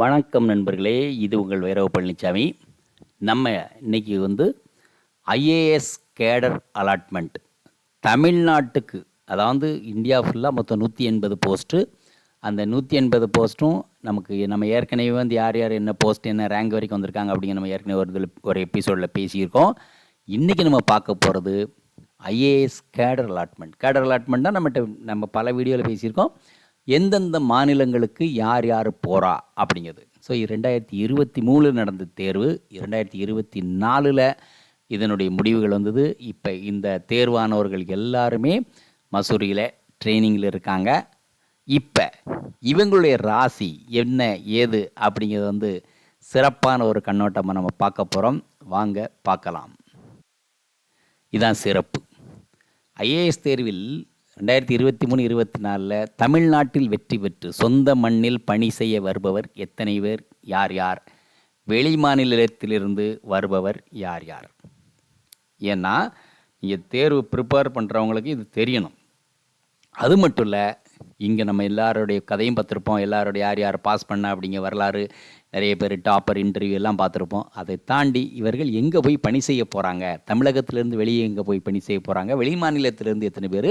வணக்கம் நண்பர்களே இது உங்கள் வைரவ பழனிசாமி நம்ம இன்றைக்கி வந்து ஐஏஎஸ் கேடர் அலாட்மெண்ட். தமிழ்நாட்டுக்கு அதாவது இந்தியா ஃபுல்லாக மொத்தம் நூற்றி எண்பது போஸ்ட்டு. அந்த நூற்றி எண்பது போஸ்ட்டும் நமக்கு நம்ம ஏற்கனவே வந்து யார் யார் என்ன போஸ்ட் என்ன ரேங்க் வரைக்கும் வந்திருக்காங்க அப்படிங்கிற நம்ம ஏற்கனவே ஒரு இதில் ஒரு எபிசோடில் பேசியிருக்கோம். இன்றைக்கி நம்ம பார்க்க போகிறது ஐஏஎஸ் கேடர் அலாட்மெண்ட். கேடர் அலாட்மெண்ட்னா நம்மகிட்ட நம்ம பல வீடியோவில் பேசியிருக்கோம். எந்தெந்த மாநிலங்களுக்கு யார் யார் போகிறா அப்படிங்கிறது. ஸோ ரெண்டாயிரத்தி இருபத்தி மூணில் நடந்த தேர்வு. இரண்டாயிரத்தி இருபத்தி நாலில் இதனுடைய முடிவுகள் வந்தது. இப்போ இந்த தேர்வானவர்கள் எல்லாருமே மசூரியில் ட்ரைனிங்கில் இருக்காங்க. இப்போ இவங்களுடைய ராசி என்ன ஏது அப்படிங்கிறது வந்து சிறப்பான ஒரு கண்ணோட்டமாக நம்ம பார்க்க போகிறோம் வாங்க பார்க்கலாம். இதான் சிறப்பு. ஐஏஎஸ் தேர்வில் ரெண்டாயிரத்தி இருபத்தி மூணு இருபத்தி நாலில் தமிழ்நாட்டில் வெற்றி பெற்று சொந்த மண்ணில் பணி செய்ய வருபவர் எத்தனை பேர்? யார் யார்? வெளி மாநிலத்திலிருந்து வருபவர் யார் யார்? ஏன்னா நீங்கள் தேர்வு ப்ரிப்பேர் பண்ணுறவங்களுக்கு இது தெரியணும். அது மட்டும் இல்லை இங்கே நம்ம எல்லாருடைய கதையும் பார்த்துருப்போம். எல்லாருடைய யார் யார் பாஸ் பண்ண அப்படிங்கிற வரலாறு நிறைய பேர் டாப்பர் இன்டர்வியூ எல்லாம் பார்த்துருப்போம். அதை தாண்டி இவர்கள் எங்கே போய் பணி செய்ய போகிறாங்க தமிழகத்திலேருந்து வெளியே எங்கே போய் பணி செய்ய போகிறாங்க வெளி மாநிலத்திலேருந்து எத்தனை பேர்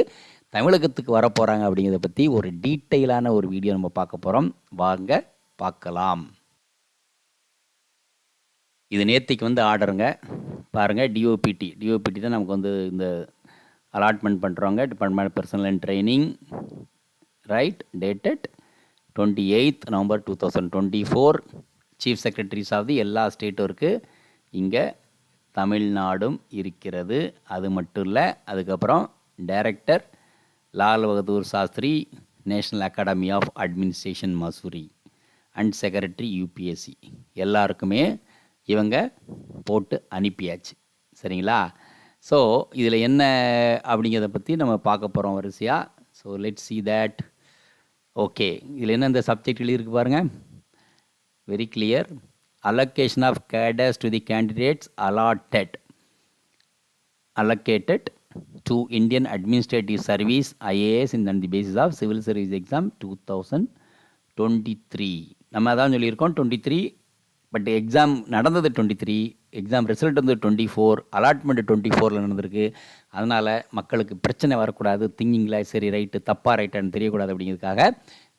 தமிழகத்துக்கு வரப்போகிறாங்க அப்படிங்கிறத பற்றி ஒரு டீட்டெயிலான ஒரு வீடியோ நம்ம பார்க்க போகிறோம் வாங்க பார்க்கலாம். இது நேத்திக்கு வந்து ஆர்டருங்க. பாருங்கள் டிஓபிடி டிஓபிடி தான் நமக்கு வந்து இந்த அலாட்மெண்ட் பண்ணுறவங்க department personnel and training right dated twenty eight November two thousand twenty four chief secretaries of the எல்லா ஸ்டேட்டும் இருக்குது இங்கே தமிழ்நாடும் இருக்கிறது. அது மட்டும் இல்லை அதுக்கப்புறம் director Lal Bahadur Shastri national academy of administration Mussoorie and secretary UPSC எல்லாருக்குமே இவங்க போட்டு அனுப்பியாச்சு. சரிங்களா? ஸோ இதில் என்ன அப்படிங்கிறத பற்றி நம்ம பார்க்க போகிறோம் வரிசையாக so let see that okay இதில் என்ன இந்த சப்ஜெக்ட் எழுதியிருக்கு பாருங்கள் very clear allocation of cadres to the candidates allotted allocated to Indian Administrative Service IAS in of the basis of Civil Service Exam 2023 நம்ம அதான் சொல்லியிருக்கோம் டுவெண்ட்டி த்ரீ பட் எக்ஸாம் நடந்தது twenty three exam result வந்து twenty four allotment twenty ஃபோரில் நடந்திருக்கு. அதனால் மக்களுக்கு பிரச்சனை வரக்கூடாது திங்கிங்கில் சரி ரைட்டு தப்பாக ரைட்டான்னு தெரியக்கூடாது அப்படிங்கிறதுக்காக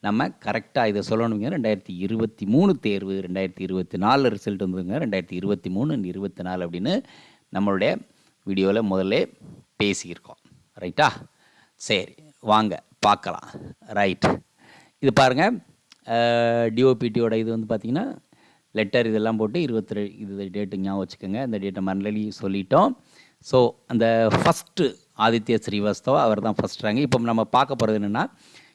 நம்ம கரெக்டாக இதை சொல்லணுங்க. ரெண்டாயிரத்தி இருபத்தி மூணு தேர்வு ரெண்டாயிரத்தி இருபத்தி நாலு ரிசல்ட் வந்ததுங்க ரெண்டாயிரத்தி இருபத்தி மூணு இருபத்தி நாலு அப்படின்னு நம்மளுடைய வீடியோவில் முதல்ல பேசியிருக்கோம். ரைட்டா சரி வாங்க பார்க்கலாம். ரைட் இது பாருங்கள் டிஓபிடியோட இது வந்து பார்த்திங்கன்னா லெட்டர் இதெல்லாம் போட்டு இருபத்தி இது டேட்டு ஞாபகம் வச்சுக்கோங்க. இந்த டேட்டை மறுநலி சொல்லிட்டோம். ஸோ அந்த ஃபஸ்ட்டு ஆதித்ய ஸ்ரீவாஸ்தவா அவர் தான் ஃபஸ்ட் ரேங்க் இப்போ நம்ம பார்க்க போகிறது என்னென்னா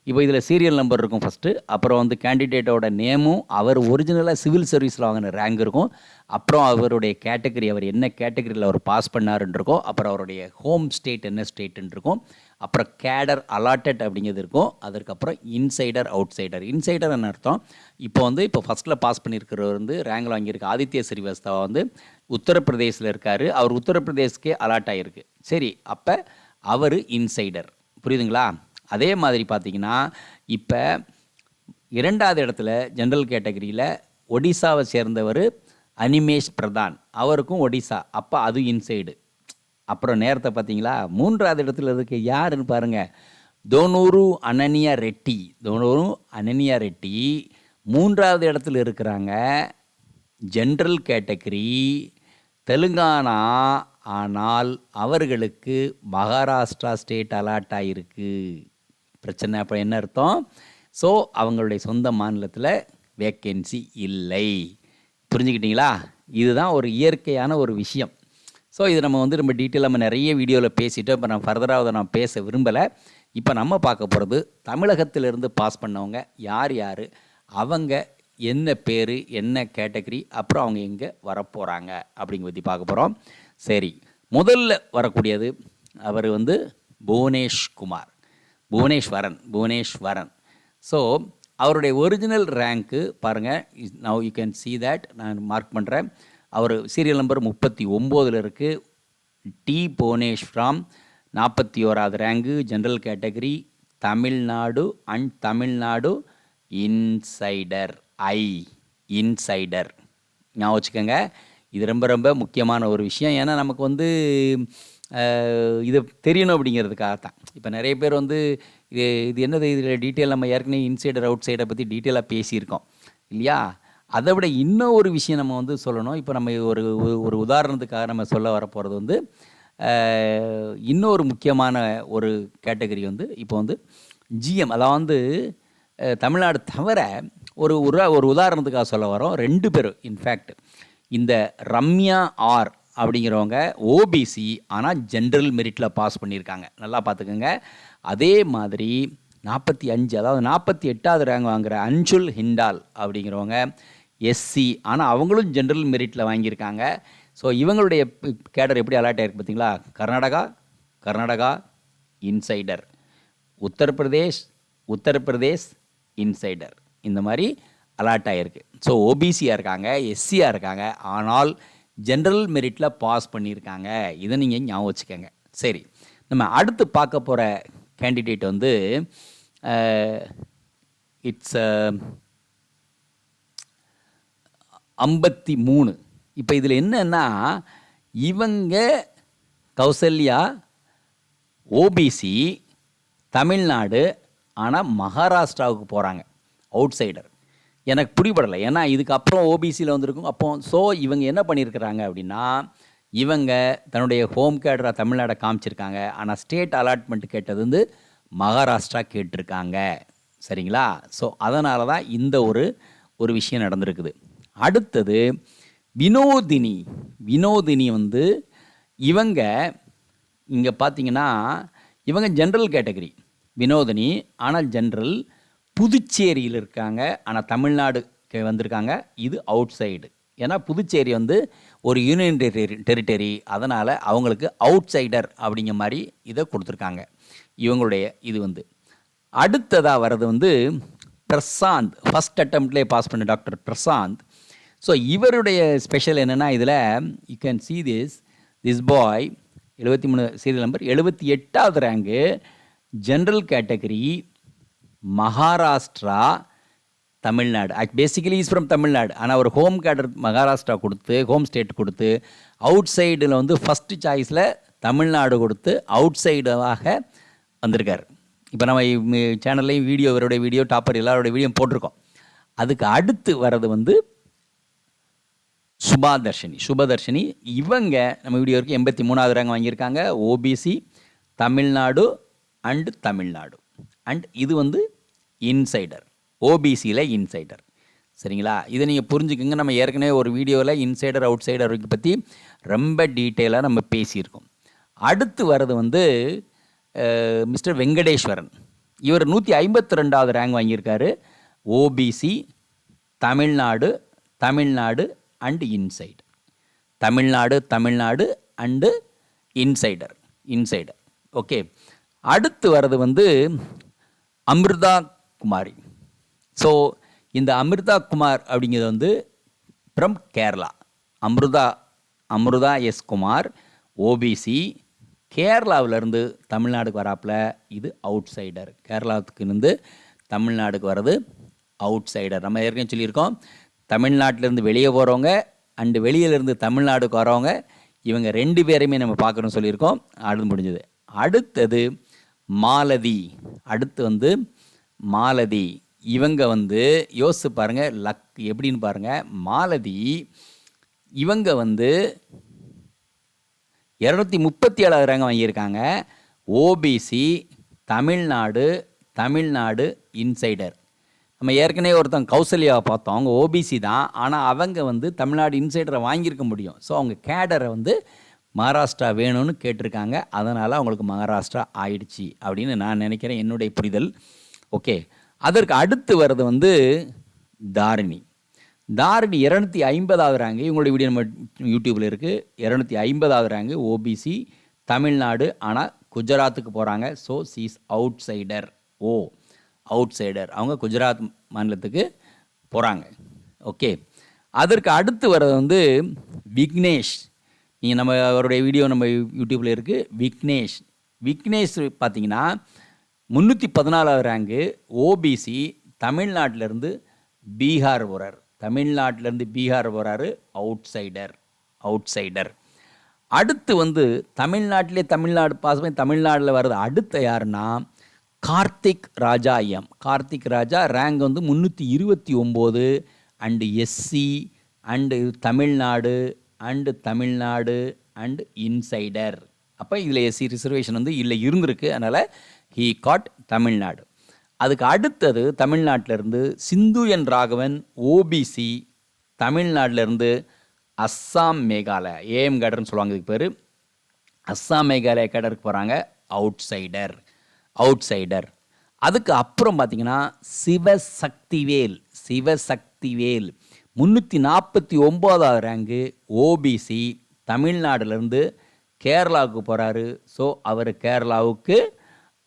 இப்போ இதில் சீரியல் நம்பர் இருக்கும் ஃபஸ்ட்டு அப்புறம் வந்து கேண்டிடேட்டோட நேமும் அவர் ஒரிஜினலாக சிவில் சர்வீஸில் வாங்கின ரேங்க் இருக்கும். அப்புறம் அவருடைய கேட்டகரி அவர் என்ன கேட்டகரியில் அவர் பாஸ் பண்ணாருன்னு இருக்கும் அப்புறம் அவருடைய ஹோம் ஸ்டேட் என்ன ஸ்டேட்டுன்னு இருக்கும். அப்புறம் கேடர் அலாட்டட் அப்படிங்கிறது இருக்கும். அதற்கப்புறம் இன்சைடர் அவுட் சைடர் இன்சைடர் என்ன அர்த்தம். இப்போ வந்து இப்போ ஃபஸ்ட்டில் பாஸ் பண்ணியிருக்கிறவர் வந்து ரேங்கில் வாங்கியிருக்க. ஆதித்ய ஸ்ரீவாஸ்தவா வந்து உத்தரப்பிரதேசில் இருக்கார். அவர் உத்தரப்பிரதேஷ்க்கே அலாட் ஆகிருக்கு சரி அப்போ அவர் இன்சைடர் புரியுதுங்களா? அதே மாதிரி பார்த்தீங்கன்னா இப்போ இரண்டாவது இடத்துல ஜென்ரல் கேட்டகரியில் ஒடிசாவை சேர்ந்தவர் அனிமேஷ் பிரதான். அவருக்கும் ஒடிசா. அப்போ அது இன்சைடு அப்புறம் நேரத்தை பார்த்தீங்களா? மூன்றாவது இடத்துல இருக்க யாருன்னு பாருங்கள் தோனூரு அனனியா ரெட்டி. தோனூரு அனனியா ரெட்டி மூன்றாவது இடத்துல இருக்கிறாங்க. General category Telangana. ஆனால் அவர்களுக்கு மகாராஷ்டிரா ஸ்டேட் அலாட் ஆகிருக்கு பிரச்சனை. அப்போ என்ன அர்த்தம்? ஸோ அவங்களுடைய சொந்த மாநிலத்தில் வேக்கன்சி இல்லை. புரிஞ்சுக்கிட்டீங்களா? இதுதான் ஒரு இயற்கையான ஒரு விஷயம். ஸோ இது நம்ம வந்து ரொம்ப டீட்டெயில் நம்ம நிறைய வீடியோவில் பேசிட்டோம். இப்போ நான் ஃபர்தராக அதை நான் பேச விரும்பலை. இப்போ நம்ம பார்க்க போகிறது தமிழகத்திலிருந்து பாஸ் பண்ணவங்க யார் யார்? அவங்க என்ன பேர் என்ன கேட்டகரி அப்புறம் அவங்க எங்கே வரப்போகிறாங்க அப்படிங்க பற்றி பார்க்க போகிறோம் சரி முதல்ல வரக்கூடியது அவர் வந்து புவனேஷ் குமார் புவனேஸ்வரன் புவனேஸ்வரன். ஸோ அவருடைய ஒரிஜினல் ரேங்க்கு பாருங்கள் now you can see that நான் மார்க் பண்ணுறேன் அவர் சீரியல் நம்பர் முப்பத்தி ஒம்போதில் இருக்குது டி புவனேஸ்வரம் நாற்பத்தி ஓராவது rank general category Tamil Nadu and Tamil Nadu insider I insider ஞாபகம் வச்சுக்கோங்க. இது ரொம்ப ரொம்ப முக்கியமான ஒரு விஷயம். ஏன்னா நமக்கு வந்து இதை இது தெரியணும் அப்படிங்கிறதுக்காக தான். இப்போ நிறைய பேர் வந்து இது இது என்னது இதில் டீட்டெயில் நம்ம ஏற்கனவே இன்சைடர் அவுட் சைடை பற்றி டீட்டெயிலாக பேசியிருக்கோம். இல்லையா? அதை விட இன்னும் ஒரு விஷயம் நம்ம வந்து சொல்லணும். இப்போ நம்ம ஒரு ஒரு- உதாரணத்துக்காக நம்ம சொல்ல வரப்போகிறது வந்து இன்னொரு முக்கியமான ஒரு கேட்டகரி வந்து இப்போ வந்து ஜிஎம் அதாவது வந்து தமிழ்நாடு தவிர ஒரு ஒரு ஒரு உதாரணத்துக்காக சொல்ல வரோம். ரெண்டு பேரும் இன்ஃபேக்ட் இந்த ரம்யா ஆர் அப்படிங்கிறவங்க ஓபிசி ஆனால் ஜென்ரல் மெரிட்டில் பாஸ் பண்ணியிருக்காங்க. நல்லா பார்த்துக்கோங்க. அதே மாதிரி நாற்பத்தி அஞ்சு அதாவது நாற்பத்தி எட்டாவது ரேங்க் வாங்குற அஞ்சுல் ஹிண்டால் அப்படிங்கிறவங்க எஸ்சி ஆனால் அவங்களும் ஜென்ரல் மெரிட்டில் வாங்கியிருக்காங்க. ஸோ இவங்களுடைய கேடர் எப்படி அலாட் ஆயிருக்கு பார்த்தீங்களா? கர்நாடகா கர்நாடகா இன்சைடர் உத்தரப்பிரதேஷ் உத்தரப்பிரதேஷ் இன்சைடர் இந்த மாதிரி அலாட் ஆகிருக்கு ஸோ ஓபிசியாக இருக்காங்க எஸ்சியாக இருக்காங்க ஆனால் ஜென்ரல் மெரிட்டில் பாஸ் பண்ணியிருக்காங்க. இதை நீங்கள் ஞாபகம் வச்சுக்கோங்க. சரி நம்ம அடுத்து பார்க்க போகிற கேண்டிடேட் வந்து இட்ஸ் ஐம்பத்தி மூணு. இப்போ இதில் என்னன்னா இவங்க கௌசல்யா ஓபிசி தமிழ்நாடு ஆனால் மகாராஷ்டிராவுக்கு போகிறாங்க அவுட் சைடர் எனக்கு பிடிபடலை. ஏன்னா இதுக்கப்புறம் ஓபிசியில் வந்திருக்கும். அப்போ ஸோ இவங்க என்ன பண்ணியிருக்கிறாங்க அப்படின்னா இவங்க தன்னுடைய ஹோம் கேடராக தமிழ்நாடை காமிச்சிருக்காங்க. ஆனால் ஸ்டேட் அலாட்மெண்ட் கேட்டது வந்து மகாராஷ்டிரா கேட்டிருக்காங்க. சரிங்களா? ஸோ அதனால தான் இந்த ஒரு ஒரு விஷயம் நடந்திருக்குது. அடுத்தது வினோதினி. வினோதினி வந்து இவங்க இங்கே பார்த்தீங்கன்னா இவங்க ஜென்ரல் கேட்டகரி வினோதினி ஆனால் ஜென்ரல் புதுச்சேரியில் இருக்காங்க. ஆனால் தமிழ்நாடு வந்திருக்காங்க. இது அவுட் சைடு ஏன்னா புதுச்சேரி வந்து ஒரு யூனியன் டெரிட்டரி டெரிட்டரி. அதனால் அவங்களுக்கு அவுட் சைடர் அப்படிங்கிற மாதிரி இதை கொடுத்துருக்காங்க. இவங்களுடைய இது வந்து. அடுத்ததாக வர்றது வந்து பிரசாந்த். ஃபஸ்ட் அட்டம்ப்ட்லேயே பாஸ் பண்ண டாக்டர் பிரசாந்த். ஸோ இவருடைய ஸ்பெஷல் என்னென்னா இதில் you can see this this boy எழுபத்தி மூணு சீரியல் நம்பர் எழுபத்தி எட்டாவது rank general category Maharashtra Tamil Nadu. Basically is from Tamil Nadu ஆனால் ஒரு ஹோம் கேடர் மகாராஷ்டிரா கொடுத்து ஹோம் ஸ்டேட் கொடுத்து அவுட் சைடில் வந்து ஃபஸ்ட்டு சாய்ஸில் தமிழ்நாடு கொடுத்து அவுட் சைடாக வந்திருக்கார். இப்போ நம்ம சேனல்லையும் வீடியோ இவருடைய வீடியோ டாப்பர் எல்லாரோட வீடியோ போட்டிருக்கோம். அதுக்கு அடுத்து வர்றது வந்து சுபாதர்ஷினி. சுபதர்ஷினி இவங்க நம்ம வீடியோ வரைக்கும் எண்பத்தி மூணாவது ரேங்க் வாங்கியிருக்காங்க. OBC Tamil Nadu and Tamil Nadu and இது வந்து இன்சைடர் ஓபிசியில் இன்சைடர். சரிங்களா? இதை நீங்கள் புரிஞ்சுக்கங்க. நம்ம ஏற்கனவே ஒரு வீடியோவில் இன்சைடர் அவுட் சைடர் பற்றி ரொம்ப டீட்டெயிலாக நம்ம பேசியிருக்கோம். அடுத்து வர்றது வந்து மிஸ்டர் வெங்கடேஸ்வரன். இவர் நூற்றி ஐம்பத்தி ரெண்டாவது ரேங்க் வாங்கியிருக்காரு. OBC Tamil Nadu Tamil Nadu and inside. Tamil Nadu Tamil Nadu and insider insider. Okay. அடுத்து வர்றது வந்து அமிர்தா குமாரி. ஸோ இந்த அமிர்தா குமார் அப்படிங்கிறது வந்து from Kerala Amrita Amrita S Kumar OBC கேரளாவிலேருந்து தமிழ்நாடுக்கு வராப்புல இது அவுட் சைடர் கேரளாவுக்கு இருந்து தமிழ்நாடுக்கு வர்றது அவுட் சைடர் நம்ம ஏற்கனவே சொல்லியிருக்கோம் தமிழ்நாட்டிலேருந்து வெளியே போகிறவங்க அண்டு வெளியிலேருந்து தமிழ்நாடுக்கு வரவங்க இவங்க ரெண்டு பேரையுமே நம்ம பார்க்குறோம்னு சொல்லியிருக்கோம். அடுத்து முடிஞ்சது. அடுத்தது மாலதி. அடுத்து வந்து மாலதி. இவங்க வந்து யோசிச்சு பாருங்கள் லக் எப்படின்னு பாருங்க. மாலதி இவங்க வந்து இரநூத்தி முப்பத்தி ஏழாவது ரேங்க் வாங்கியிருக்காங்க ஓபிசி தமிழ்நாடு தமிழ்நாடு இன்சைடர். நம்ம ஏற்கனவே ஒருத்தன் கௌசல்யாவை பார்த்தோம். அவங்க ஓபிசி தான். ஆனால் அவங்க வந்து தமிழ்நாடு இன்சைடரை வாங்கியிருக்க முடியும். ஸோ அவங்க கேடரை வந்து மகாராஷ்டிரா வேணும்னு கேட்டிருக்காங்க. அதனால் அவங்களுக்கு மகாராஷ்டிரா ஆயிடுச்சு அப்படின்னு நான் நினைக்கிறேன். என்னுடைய புரிதல். ஓகே. அதற்கு அடுத்து வர்றது வந்து தாரிணி. தாரிணி இரநூத்தி ஐம்பதாவது ரேங்கு இவங்களுடைய வீடியோ நம்ம யூடியூப்பில் இருக்குது இரநூத்தி ஐம்பதாவது ரேங்கு ஓபிசி தமிழ்நாடு ஆனால் குஜராத்துக்கு போகிறாங்க so she's outsider oh outsider அவங்க குஜராத் மாநிலத்துக்கு போகிறாங்க ஓகே. அதற்கு அடுத்து வர்றது வந்து விக்னேஷ். நீங்கள் நம்ம அவருடைய வீடியோ நம்ம யூடியூப்பில் இருக்குது விக்னேஷ். விக்னேஷ் பார்த்தீங்கன்னா முந்நூற்றி பதினாலாவது ரேங்கு ஓபிசி தமிழ்நாட்டிலேருந்து பீகார் போகிறார் தமிழ்நாட்டிலேருந்து பீகார் போகிறாரு அவுட் சைடர் அவுட் சைடர் அடுத்து வந்து தமிழ்நாட்டிலே தமிழ்நாடு பாஸ் பண்ணி தமிழ்நாட்டில் வர்றது அடுத்த யாருன்னா Karthik Raja I am. Karthik Raja rank வந்து முந்நூற்றி இருபத்தி ஒம்பது and SC and Tamil Nadu and Tamil Nadu and insider அப்போ இதில் எஸ்சி ரிசர்வேஷன் வந்து இல்லை இருந்திருக்கு. அதனால் ஹீ காட் தமிழ்நாடு அதுக்கு அடுத்தது தமிழ்நாட்டிலேருந்து சிந்து என் ராகவன் ஓபிசி தமிழ்நாட்டிலேருந்து அஸ்ஸாம் மேகாலயா ஏஎம் கேடர்னு சொல்லுவாங்க இதுக்கு பேர். அஸ்ஸாம் மேகாலயா கேடருக்கு போகிறாங்க அவுட் சைடர் அவுட் சைடர் அதுக்கு அப்புறம் பார்த்தீங்கன்னா சிவசக்திவேல் சிவசக்திவேல். முந்நூற்றி நாற்பத்தி ஒம்போதாவது ரேங்கு ஓபிசி தமிழ்நாடுலேருந்து கேரளாவுக்கு போகிறாரு ஸோ அவர் கேரளாவுக்கு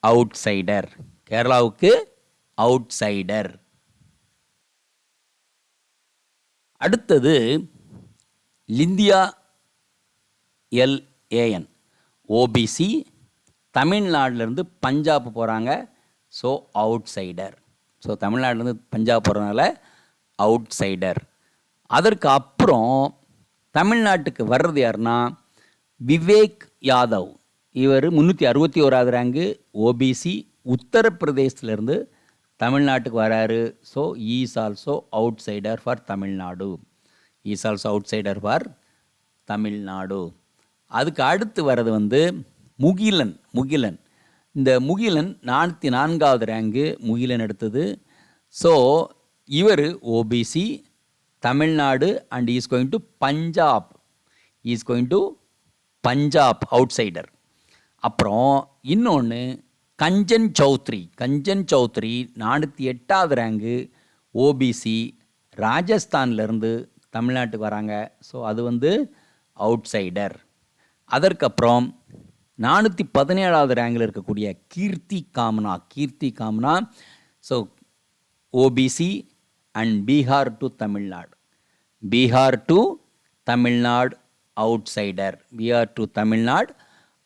அவுட் சைடர் கேரளாவுக்கு அவுட் சைடர் அடுத்தது லிந்தியா எல்ஏஎன் ஓபிசி தமிழ்நாட்டிலேருந்து பஞ்சாப் போகிறாங்க ஸோ அவுட் சைடர் ஸோ தமிழ்நாட்டிலேருந்து பஞ்சாப் போகிறதுனால அவுட் சைடர் அதற்கு அப்புறம் தமிழ்நாட்டுக்கு வர்றது யாருன்னா விவேக் யாதவ். இவர் முந்நூற்றி அறுபத்தி ஓராவது ரேங்கு ஓபிசி உத்தரப்பிரதேசத்துலேருந்து தமிழ்நாட்டுக்கு வராரு. So is also outsider for Tamil Nadu is also outsider for Tamil Nadu அதுக்கு அடுத்து வர்றது வந்து முகிலன் முகிலன். இந்த முகிலன் நானூற்றி நான்காவது ரேங்கு முகிலன் எடுத்தது. ஸோ இவர் OBC Tamil Nadu and is going to Punjab is going to Punjab outsider அப்புறம் இன்னொன்று கஞ்சன் சௌத்ரி. கஞ்சன் சௌத்ரி நானூற்றி எட்டாவது ரேங்கு ஓபிசி ராஜஸ்தான்லேருந்து தமிழ்நாட்டுக்கு வராங்க. ஸோ அது வந்து அவுட் சைடர் அதற்கப்புறம் நானூற்றி பதினேழாவது ரேங்கில் இருக்கக்கூடிய Keerthi Kamana. Keerthi Kamana so OBC and Bihar to Tamil Nadu Bihar to Tamil Nadu outsider Bihar to Tamil Nadu